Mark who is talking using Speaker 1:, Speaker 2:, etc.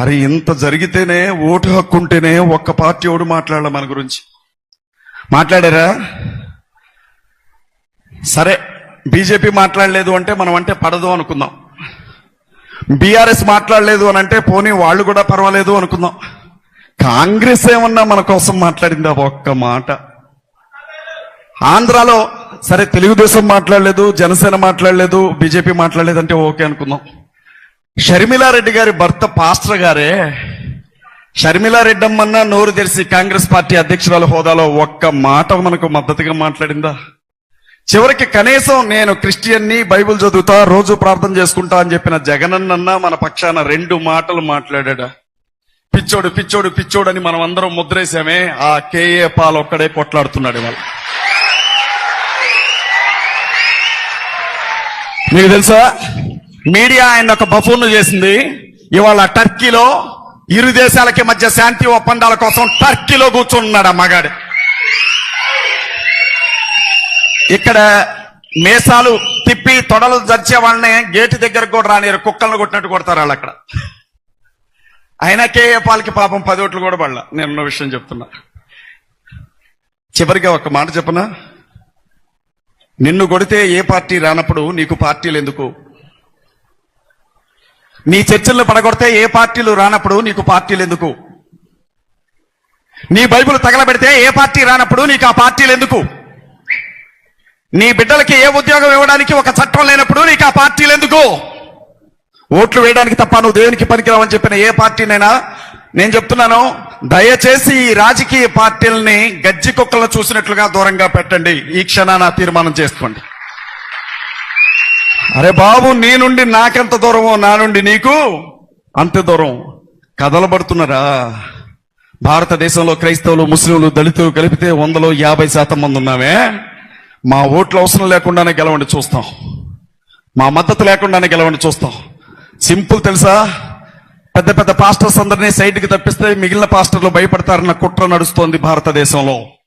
Speaker 1: అరే ఇంత జరిగితేనే ఓటు హక్కు ఉంటేనే ఒక్క పార్టీ ఓడు మాట్లాడాల మన గురించి. మాట్లాడారా? సరే బీజేపీ మాట్లాడలేదు అంటే మనం అంటే పడదు అనుకుందాం. బీఆర్ఎస్ మాట్లాడలేదు అని అంటే పోనీ వాళ్ళు కూడా పర్వాలేదు అనుకుందాం. కాంగ్రెస్ ఏమన్నా మన కోసం మాట్లాడిందా? ఒక్క మాట. ఆంధ్రాలో సరే తెలుగుదేశం మాట్లాడలేదు జనసేన మాట్లాడలేదు బీజేపీ మాట్లాడలేదు అంటే ఓకే అనుకుందాం. షర్మిలారెడ్డి గారి భర్త పాస్టర్ గారే. షర్మిలారెడ్డి అమ్మన్నా నోరు తెరిసి కాంగ్రెస్ పార్టీ అధ్యక్షురాల హోదాలో ఒక్క మాట మనకు మద్దతుగా మాట్లాడిందా? చివరికి కనీసం నేను క్రిస్టియన్ని బైబిల్ చదువుతా రోజు ప్రార్థన చేసుకుంటా అని చెప్పిన జగనన్నన్నా మన పక్షాన రెండు మాటలు మాట్లాడా పిచ్చోడు పిచ్చోడు పిచ్చోడు అని మనం అందరం ముద్రేసామే ఆ కేఏ పాల్ ఒక్కడే కొట్లాడుతున్నాడు ఇవాళ. మీకు తెలుసా? మీడియా ఆయన ఒక బఫూన్ చేసింది. ఇవాళ టర్కీలో ఇరు దేశాలకి మధ్య శాంతి ఒప్పందాల కోసం టర్కీలో కూర్చున్నాడు ఆ మగాడు. ఇక్కడ మేసాలు తిప్పి తొడలు జరిచే వాళ్ళని గేటు దగ్గరకు కూడా రానియరు కుక్కలను కొట్టినట్టు కొడతారు వాళ్ళు అక్కడ. అయినా కేఏ పాలకి పాపం పది ఓట్లు కూడా పడలా. నేను విషయం చెప్తున్నా. చివరిగా ఒక మాట చెప్పనా? నిన్ను కొడితే ఏ పార్టీ రానప్పుడు నీకు పార్టీలు ఎందుకు? నీ చర్చల్లో పడగొడితే ఏ పార్టీలు రానప్పుడు నీకు పార్టీలు ఎందుకు? నీ బైబుల్ తగలబెడితే ఏ పార్టీ రానప్పుడు నీకు ఆ పార్టీలు ఎందుకు? నీ బిడ్డలకి ఏ ఉద్యోగం ఇవ్వడానికి ఒక చట్టం లేనప్పుడు నీకు ఆ పార్టీలు ఎందుకు? ఓట్లు వేయడానికి తప్ప నువ్వు దేవునికి పనికిరావని చెప్పిన ఏ పార్టీనైనా నేను చెప్తున్నాను దయచేసి ఈ రాజకీయ పార్టీలని గజ్జి కుక్కలను చూసినట్లుగా దూరంగా పెట్టండి. ఈ క్షణాన తీర్మానం చేసుకోండి. అరే బాబు నీ నుండి నాకెంత దూరమో నా నుండి నీకు అంత దూరం. కదలబడుతున్నారా? భారతదేశంలో క్రైస్తవులు ముస్లింలు దళితులు కలిపితే వందలో యాభై శాతం మంది ఉన్నామే. మా ఓట్లు అవసరం లేకుండానే గెలవండి చూస్తాం. మా మద్దతు లేకుండానే గెలవండి చూస్తాం. సింపుల్ తెలుసా? పెద్ద పెద్ద పాస్టర్స్ అందరినీ సైడ్కి తప్పిస్తే మిగిలిన పాస్టర్లు భయపడతారన్న కుట్ర నడుస్తోంది భారతదేశంలో.